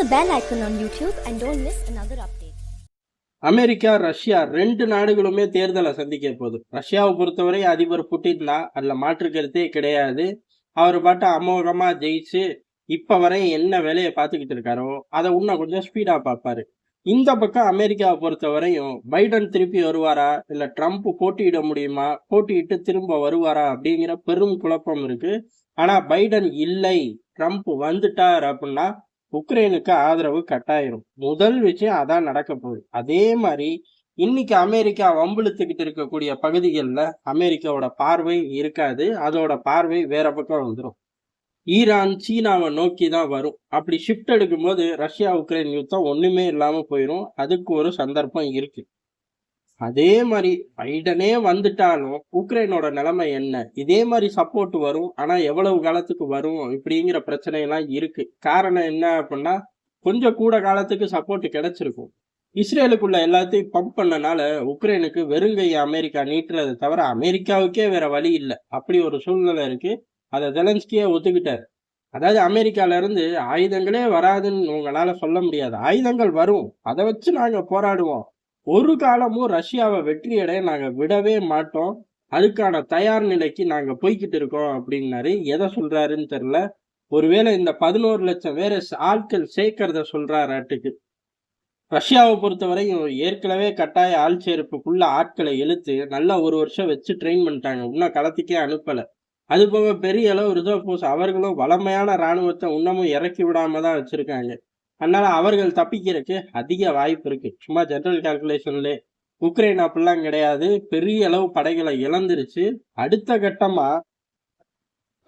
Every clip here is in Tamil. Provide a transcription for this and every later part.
the bell icon on YouTube and don't miss another update. America Russia ரெண்டு நாடுகளுமே தேர்தலை சந்திக்க போகுது. ரஷ்யாவை பொறுத்தவரை அதிபர் புட்டின் தான். அதில் மாற்று கருத்தே கிடையாது. அவர் பாட்டு அமோகமாக ஜெயிச்சு இப்போ வரை என்ன வேலையை பார்த்துக்கிட்டு இருக்காரோ அதை இன்னும் கொஞ்சம் ஸ்பீடாக பார்ப்பாரு. இந்த பக்கம் அமெரிக்காவை பொறுத்த வரையும் பைடன் திருப்பி வருவாரா இல்லை ட்ரம்ப் போட்டியிட முடியுமா போட்டியிட்டு திரும்ப வருவாரா அப்படிங்கிற பெரும் குழப்பம் இருக்கு. ஆனால் பைடன் இல்லை ட்ரம்ப் வந்துட்டார் அப்படின்னா உக்ரைனுக்கு ஆதரவு கட்டாயிரும். முதல் விஷயம் அதான் நடக்க போகுது. அதே மாதிரி இன்னைக்கு அமெரிக்கா வம்பிழுத்துக்கிட்டு இருக்கக்கூடிய பகுதிகளில் அமெரிக்காவோட பார்வை இருக்காது. அதோட பார்வை வேற பக்கம் வந்துடும் ஈரான் சீனாவை நோக்கி தான் வரும். அப்படி ஷிஃப்ட் எடுக்கும்போது ரஷ்யா உக்ரைன் யுத்தம் ஒன்றுமே இல்லாமல் போயிடும் அதுக்கு ஒரு சந்தர்ப்பம் இருக்குது அதே மாதிரி பைடனே வந்துட்டாலும் உக்ரைனோட நிலைமை என்ன? இதே மாதிரி சப்போர்ட் வரும். ஆனா எவ்வளவு காலத்துக்கு வரும்? இப்படிங்கிற பிரச்சனை எல்லாம் இருக்கு. காரணம் என்ன அப்படின்னா கொஞ்சம் கூட காலத்துக்கு சப்போர்ட் கிடைச்சிருக்கும். இஸ்ரேலுக்குள்ள எல்லாத்தையும் பம்ப் பண்ணனால உக்ரைனுக்கு வெறுங்கை அமெரிக்கா நீட்டுறதை தவிர அமெரிக்காவுக்கே வேற வழி இல்லை. அப்படி ஒரு சூழ்நிலை இருக்கு. அதை ஜெலன்ஸ்கியே ஒத்துக்கிட்டாரு. அதாவது அமெரிக்கால இருந்து ஆயுதங்களே வராதுன்னு உங்களால சொல்ல முடியாது. ஆயுதங்கள் வரும். அதை வச்சு நாங்க போராடுவோம். ஒரு காலமும் ரஷ்யாவை வெற்றியடைய நாங்கள் விடவே மாட்டோம். அதுக்கான தயார் நிலைக்கு நாங்கள் போய்கிட்டு இருக்கோம் அப்படின்னாரு. எதை சொல்றாருன்னு தெரில ஒருவேளை இந்த பதினோரு லட்சம் வேற ஆட்கள் சேர்க்கறத சொல்றாராட்டுக்கு ரஷ்யாவை பொறுத்தவரையும் ஏற்கனவே கட்டாய ஆள் சேர்ப்புக்குள்ள ஆட்களை இழுத்து நல்லா ஒரு வருஷம் வச்சு ட்ரெயின் பண்ணிட்டாங்க. இன்னும் களத்துக்கே அனுப்பலை. அது போக பெரிய அளவு ரிசர்வ் போர்ஸ் அவர்களும் வளமையான இராணுவத்தை இன்னமும் இறக்கி விடாம தான் வச்சிருக்காங்க. அதனால அவர்கள் தப்பிக்கிறதுக்கு அதிக வாய்ப்பு இருக்கு. சும்மா ஜென்ரல் கால்குலேஷன்ல உக்ரைன் அப்படிலாம் கிடையாது. பெரிய அளவு படைகளை இழந்துருச்சு. அடுத்த கட்டமா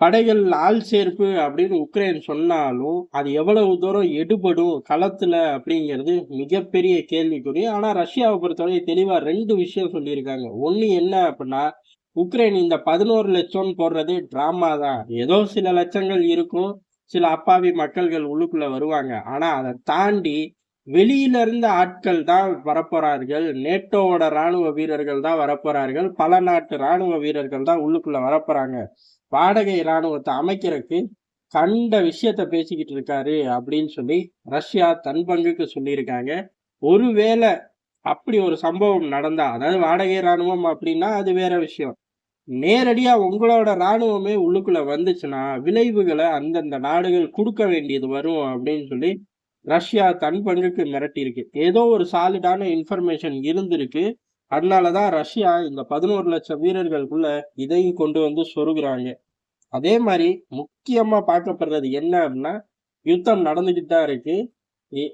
படைகள் ஆள் சேர்ப்பு அப்படின்னு உக்ரைன் சொன்னாலும் அது எவ்வளவு தூரம் எடுபடும் களத்துல அப்படிங்கிறது மிகப்பெரிய கேள்விக்குறி. ஆனா ரஷ்யாவை பொறுத்தவரை தெளிவா ரெண்டு விஷயம் சொல்லியிருக்காங்க. ஒண்ணு என்ன அப்படின்னா உக்ரைன் இந்த பதினோரு லட்சம் போடுறதே டிராமா தான். ஏதோ சில லட்சங்கள் இருக்கும். சில அப்பாவி மக்கள்கள் உள்ளுக்குள்ள வருவாங்க. ஆனா அதை தாண்டி வெளியில இருந்த ஆட்கள் தான் வரப்போறார்கள். நேட்டோவோட ராணுவ வீரர்கள் தான் வரப்போறார்கள். பல நாட்டு ராணுவ வீரர்கள் தான் உள்ளுக்குள்ள வரப்போறாங்க. வாடகை ராணுவத்தை அமைக்கிறதுக்கு கண்ட விஷயத்த பேசிக்கிட்டு இருக்காரு அப்படின்னு சொல்லி ரஷ்யா தன் பங்குக்கு சொல்லியிருக்காங்க. ஒருவேளை அப்படி ஒரு சம்பவம் நடந்தா அதாவது வாடகை ராணுவம் அப்படின்னா அது வேற விஷயம். நேரடியாக உங்களோட ராணுவமே உள்ளுக்குள்ள வந்துச்சுன்னா விளைவுகளை அந்தந்த நாடுகள் கொடுக்க வேண்டியது வரும் அப்படின்னு சொல்லி ரஷ்யா தன் பங்குக்கு மிரட்டியிருக்கு. ஏதோ ஒரு சாலிடான இன்ஃபர்மேஷன் இருந்திருக்கு. அதனால தான் ரஷ்யா இந்த பதினோரு லட்சம் வீரர்களுக்குள்ள இதையும் கொண்டு வந்து சொருகிறாங்க. அதே மாதிரி முக்கியமாக பார்க்கப்படுறது என்ன அப்படின்னா யுத்தம் நடந்துகிட்டு தான் இருக்குது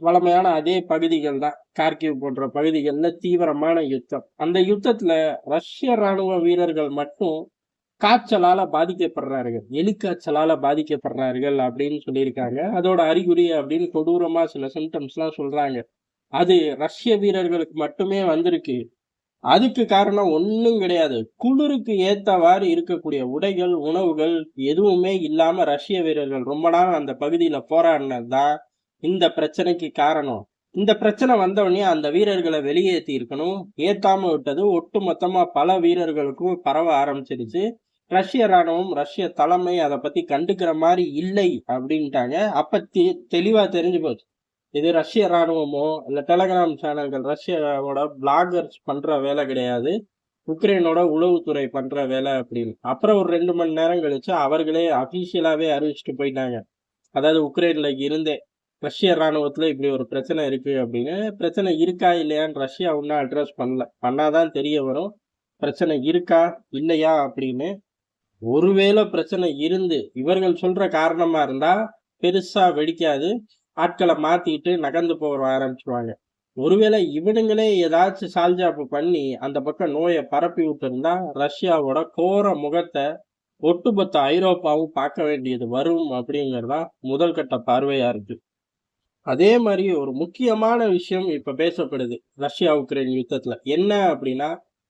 வளமையான அதே பகுதிகள் தான் கார்கிவ் போன்ற பகுதிகளில் தீவிரமான யுத்தம். அந்த யுத்தத்துல ரஷ்ய ராணுவ வீரர்கள் மட்டும் காய்ச்சலால பாதிக்கப்படுறார்கள். எலிக்காய்ச்சலால பாதிக்கப்படுறார்கள் அப்படின்னு சொல்லியிருக்காங்க. அதோட அறிகுறி அப்படின்னு கொடூரமா சில சிம்டம்ஸ்லாம் சொல்றாங்க. அது ரஷ்ய வீரர்களுக்கு மட்டுமே வந்திருக்கு. அதுக்கு காரணம் ஒன்றும் கிடையாது. குளிருக்கு ஏத்தவாறு இருக்கக்கூடிய உடைகள் உணவுகள் எதுவுமே இல்லாம ரஷ்ய வீரர்கள் ரொம்ப நாள் அந்த பகுதியில போராடினது தான் இந்த பிரச்சனைக்கு காரணம். இந்த பிரச்சனை வந்தவொடனே அந்த வீரர்களை வெளியேற்றி இருக்கணும். ஏத்தாம விட்டது. ஒட்டு மொத்தமா பல வீரர்களுக்கும் பரவ ஆரம்பிச்சிருச்சு. ரஷ்ய ராணுவம் ரஷ்ய தலைமை அதை பத்தி கண்டுக்கிற மாதிரி இல்லை அப்படின்ட்டாங்க. அப்ப தெளிவா தெரிஞ்சு போச்சு. இது ரஷ்ய ராணுவமோ இல்ல டெலகிராம் சேனல்கள் ரஷ்யாவோட பிளாகர்ஸ் பண்ற வேலை கிடையாது. உக்ரைனோட உளவுத்துறை பண்ற வேலை அப்படின்னு. அப்புறம் ஒரு ரெண்டு மணி நேரம் கழிச்சு அவர்களே அபிஷியலாவே அறிவிச்சுட்டு போயிட்டாங்க. அதாவது உக்ரைன்ல இருந்தே. ரஷ்ய இராணுவத்தில் இப்படி ஒரு பிரச்சனை இருக்கு அப்படின்னு பிரச்சனை இருக்கா இல்லையான்னு ரஷ்யா ஒன்றும் அட்ரஸ் பண்ணல. பண்ணாதான் தெரிய வரும். பிரச்சனை இருக்கா இல்லையா அப்படின்னு. ஒருவேளை பிரச்சனை இருந்து இவர்கள் சொல்ற காரணமா இருந்தா பெருசா வெடிக்காது. ஆட்களை மாத்திட்டு நகர்ந்து போக ஆரம்பிச்சிருவாங்க. ஒருவேளை இவனுங்களே ஏதாச்சும் சால்ஜாப்பு பண்ணி அந்த பக்கம் நோயை பரப்பி விட்டுருந்தா ரஷ்யாவோட கோர முகத்தை ஒட்டுமொத்த ஐரோப்பாவும் பார்க்க வேண்டியது வரும் அப்படிங்கிறதா முதல் கட்ட பார்வையா இருக்கு. அதே மாதிரி ஒரு முக்கியமான விஷயம் இப்ப பேசப்படுது ரஷ்யா உக்ரைன் யுத்தத்துல. என்ன அப்படின்னா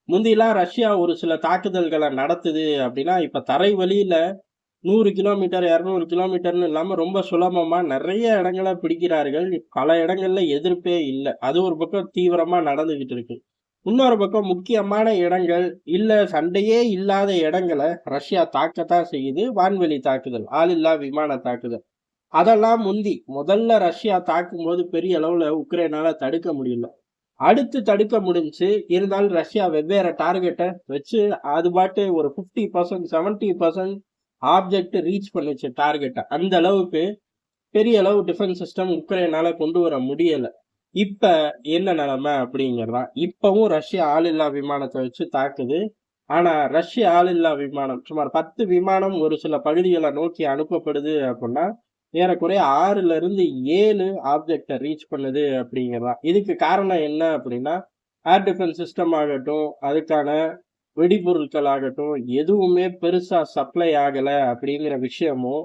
முந்திலாம் ரஷ்யா ஒரு சில தாக்குதல்களை நடத்துது அப்படின்னா இப்ப தரை வழியில நூறு கிலோமீட்டர் இரநூறு கிலோமீட்டர்னு இல்லாம ரொம்ப சுலபமா நிறைய இடங்களை பிடிக்கிறார்கள். பல இடங்கள்ல எதிர்ப்பே இல்லை. அது ஒரு பக்கம் தீவிரமா நடந்துகிட்டு இருக்கு. இன்னொரு பக்கம் முக்கியமான இடங்கள் இல்ல சண்டையே இல்லாத இடங்களை ரஷ்யா தாக்கத்தான் செய்யுது. வான்வெளி தாக்குதல் ஆளில்லா விமான தாக்குதல். அதெல்லாம் முந்தி. முதல்ல ரஷ்யா தாக்கும் போது பெரிய அளவில் உக்ரைனால தடுக்க முடியல. அடுத்து தடுக்க முடிஞ்சு இருந்தாலும் ரஷ்யா வெவ்வேறு டார்கெட்டை வச்சு அது பாட்டு ஒரு fifty percent seventy percent object reach பண்ணுச்சு டார்கெட்டை அந்த அளவுக்கு பெரிய அளவு டிஃபென்ஸ் சிஸ்டம் உக்ரைனால கொண்டு வர முடியலை. இப்ப என்ன நிலைமை அப்படிங்கிறதா? இப்பவும் ரஷ்யா ஆளில்லா விமானத்தை வச்சு தாக்குது. ஆனா ரஷ்ய ஆளில்லா விமானம் சுமார் பத்து விமானம் ஒரு சில பகுதிகளை நோக்கி அனுப்பப்படுது அப்படின்னா ஏறக்குறைய ஆறுல இருந்து ஏழு ஆப்ஜெக்டை ரீச் பண்ணுது அப்படிங்கிறதா. இதுக்கு காரணம் என்ன அப்படின்னா ஏர் டிஃபென்ஸ் சிஸ்டம் ஆகட்டும் அதுக்கான வெடிபொருட்கள் ஆகட்டும் எதுவுமே பெருசா சப்ளை ஆகல அப்படிங்கிற விஷயமும்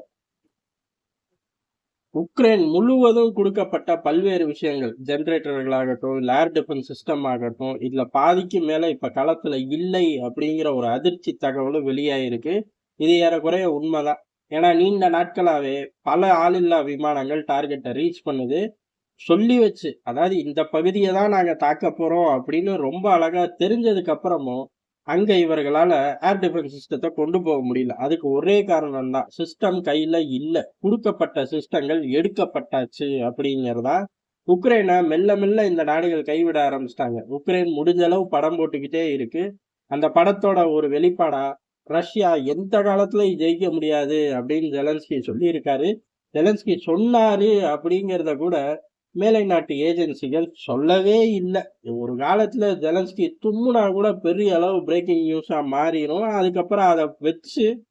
உக்ரைன் முழுவதும் கொடுக்கப்பட்ட பல்வேறு விஷயங்கள் ஜென்ரேட்டர்களாகட்டும் லேர் ஏர் டிஃபென்ஸ் சிஸ்டம் ஆகட்டும் இதுல பாதிக்கு மேல இப்ப களத்தில் இல்லை அப்படிங்கிற ஒரு அதிர்ச்சி தகவலும் வெளியாயிருக்கு. இது ஏறக்குறைய உண்மைதான். ஏன்னா நீண்ட நாட்களாகவே பல ஆளில்லா விமானங்கள் டார்கெட்டை ரீச் பண்ணுது. சொல்லி வச்சு அதாவது இந்த பகுதியை தான் நாங்கள் தாக்க போகிறோம் அப்படின்னு ரொம்ப அழகாக தெரிஞ்சதுக்கு அப்புறமும் இவர்களால் இவர்களால ஏர் டிஃபென்ஸ் சிஸ்டத்தை கொண்டு போக முடியல. அதுக்கு ஒரே காரணம் தான் சிஸ்டம் கையில் இல்லை. கொடுக்கப்பட்ட சிஸ்டங்கள் எடுக்கப்பட்டாச்சு அப்படிங்கிறதா உக்ரைனை மெல்ல மெல்ல இந்த நாடுகள் கைவிட ஆரம்பிச்சிட்டாங்க. உக்ரைன் முடிஞ்ச அளவு படம் போட்டுக்கிட்டே இருக்கு. அந்த படத்தோட ஒரு வெளிப்பாடா ரஷ்யா எந்த காலத்துலயும் ஜெயிக்க முடியாது அப்படின்னு ஜெலன்ஸ்கி சொல்லியிருக்காரு. ஜெலன்ஸ்கி சொன்னாரு அப்படிங்கிறத கூட மேலை நாட்டு ஏஜென்சிகள் சொல்லவே இல்லை. ஒரு காலத்துல ஜெலன்ஸ்கி தும்முனா கூட பெரிய அளவு பிரேக்கிங் நியூஸா மாறிடும் அதுக்கப்புறம் அதை வச்சு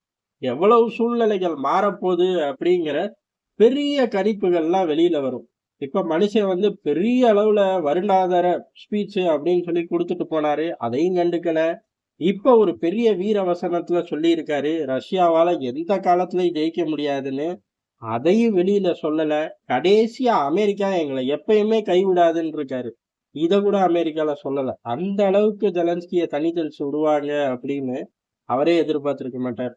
எவ்வளவு சூழ்நிலைகள் மாறப்போகுது அப்படிங்கிற பெரிய கணிப்புகள்லாம் வெளியில வரும். இப்ப மனுஷன் வந்து பெரிய அளவுல வருடாதார ஸ்பீச் அப்படின்னு சொல்லி கொடுத்துட்டு போனாரு. அதையும் கண்டுக்கல. இப்போ ஒரு பெரிய வீர வசனத்துல சொல்லியிருக்காரு ரஷ்யாவால எந்த காலத்துலயும் ஜெயிக்க முடியாதுன்னு. அதையும் வெளியில சொல்லல. கடைசியா அமெரிக்கா எங்களை எப்பயுமே கைவிடாதுன்னு இருக்காரு இதை கூட அமெரிக்கால சொல்லல. அந்த அளவுக்கு ஜெலன்ஸ்கிய தனி தெளிச்சு விடுவாங்க அப்படின்னு அவரே எதிர்பார்த்திருக்க மாட்டார்.